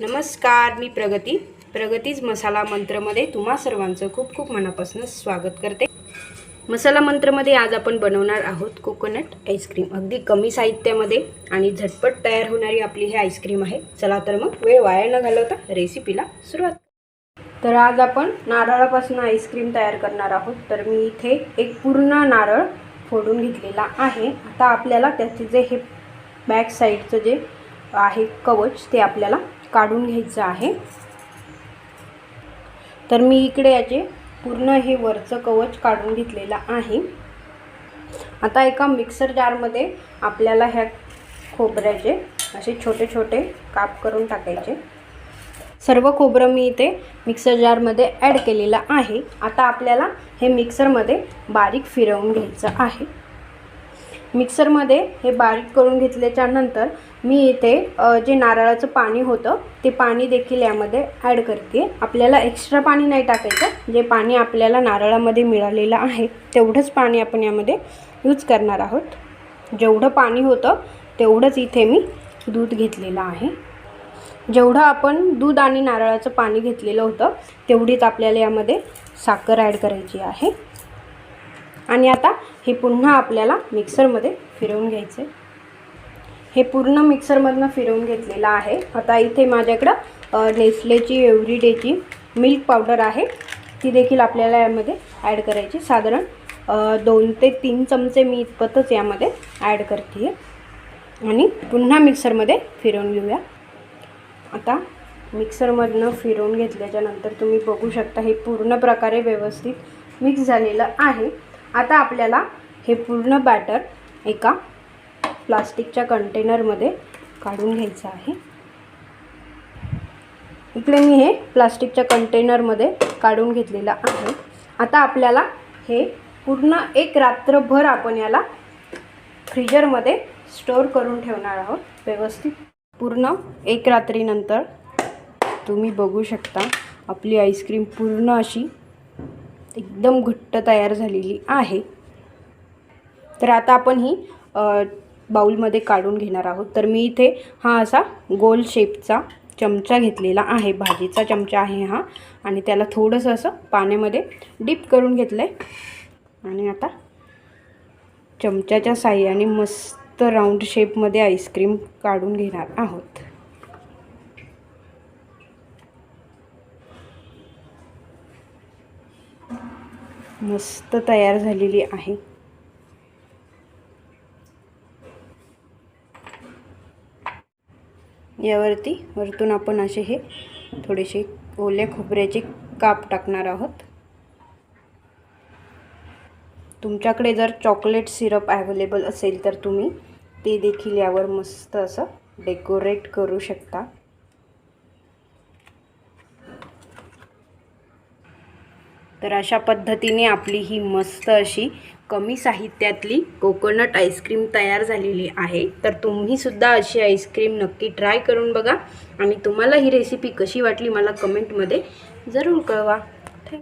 नमस्कार मी प्रगती. प्रगतीज मसाला मंत्रमध्ये तुम्हा सर्वांचं खूप खूप मनापासून स्वागत करते. मसाला मंत्रमध्ये आज आपण बनवणार आहोत कोकोनट आईस्क्रीम. अगदी कमी साहित्यामध्ये आणि झटपट तयार होणारी आपली ही आईस्क्रीम आहे. चला तर मग वेळ वाया न घालवता रेसिपीला सुरुवात तर आज आपण नारळापासून आईस्क्रीम तयार करणार आहोत. तर मी इथे एक पूर्ण नारळ फोडून घेतलेला आहे. आता आपल्याला त्याचे जे हे बॅक साईडचं जे आहे कवच ते आपल्याला काढून घ्यायचं आहे. तर मी इकडे याचे पूर्ण हे वरचं कवच काढून घेतलेलं आहे. आता एका मिक्सर जारमध्ये आपल्याला ह्या खोबऱ्याचे असे छोटे छोटे काप करून टाकायचे. सर्व खोबरं मी इथे मिक्सर जारमध्ये ॲड केलेलं आहे. आता आपल्याला हे मिक्सरमध्ये बारीक फिरवून घ्यायचं आहे. मिक्सरमध्ये हे बारीक करून घेतल्याच्या नंतर मी इथे जे नारळाचं पाणी होतं ते पाणी देखील यामध्ये ॲड करते. आपल्याला एक्स्ट्रा पाणी नाही टाकायचं. जे पाणी आपल्याला नारळामध्ये मिळालेलं आहे तेवढंच पाणी आपण यामध्ये यूज करणार आहोत. जेवढं पाणी होतं तेवढंच इथे मी दूध घेतलेलं आहे. जेवढं आपण दूध आणि नारळाचं पाणी घेतलेलं होतं तेवढीच आपल्याला यामध्ये साखर ॲड करायची आहे. आणि आता हे पुन्हा आपल्याला मिक्सरमध्ये फिरवून घ्यायचं आहे हे पूर्ण मिक्सरमधनं फिरवून घेतलेलं आहे. आता इथे माझ्याकडं नेस्लेची एव्हरीडेची मिल्क पावडर आहे. ती देखील आपल्याला यामध्ये ॲड करायची. साधारण दोन ते तीन चमचे मी इतपतच यामध्ये ॲड करते आणि पुन्हा मिक्सरमध्ये फिरवून घेऊया. आता मिक्सरमधनं फिरवून घेतल्याच्या नंतर तुम्ही बघू शकता हे पूर्ण प्रकारे व्यवस्थित मिक्स झालेलं आहे. आता आपल्याला हे पूर्ण बॅटर एका प्लास्टिकच्या कंटेनरमध्ये काढून घ्यायचं आहे. इकडे मी हे प्लास्टिकच्या कंटेनरमध्ये काढून घेतलेलं आहे. आता आपल्याला हे पूर्ण एक रात्रभर आपण याला फ्रीजरमध्ये स्टोअर करून ठेवणार आहोत. व्यवस्थित. पूर्ण एक रात्रीनंतर तुम्ही बघू शकता आपली आईस्क्रीम पूर्ण अशी एकदम घट्ट तयार झालेली आहे. तर आता आपण ही बाऊलमध्ये काढून घेणार आहोत. तर मी इथे हा असा गोल शेपचा चमचा घेतलेला आहे. भाजीचा चमचा आहे हा. आणि त्याला थोडंसं असं पाण्यामध्ये डीप करून घेतलं आहे आणि आता चमच्याच्या साह्याने मस्त राऊंड शेपमध्ये आईस्क्रीम काढून घेणार आहोत. मस्त तयार झालेली आहे. यावरती वरतून आपण असे हे थोडेसे ओल्या खोबऱ्याचे काप टाकणार आहोत. तुमच्याकडे जर चॉकलेट सिरप ॲवेलेबल असेल तर तुम्ही ते देखील यावर मस्त असं डेकोरेट करू शकता. तर अशा पद्धतीने आपली ही मस्त अशी कमी साहित्यातली कोकोनट आईस्क्रीम तयार झालेली आहे. तर तुम्हीसुद्धा अशी आईस्क्रीम नक्की ट्राय करून बघा. आणि तुम्हाला ही रेसिपी कशी वाटली मला कमेंटमध्ये जरूर कळवा.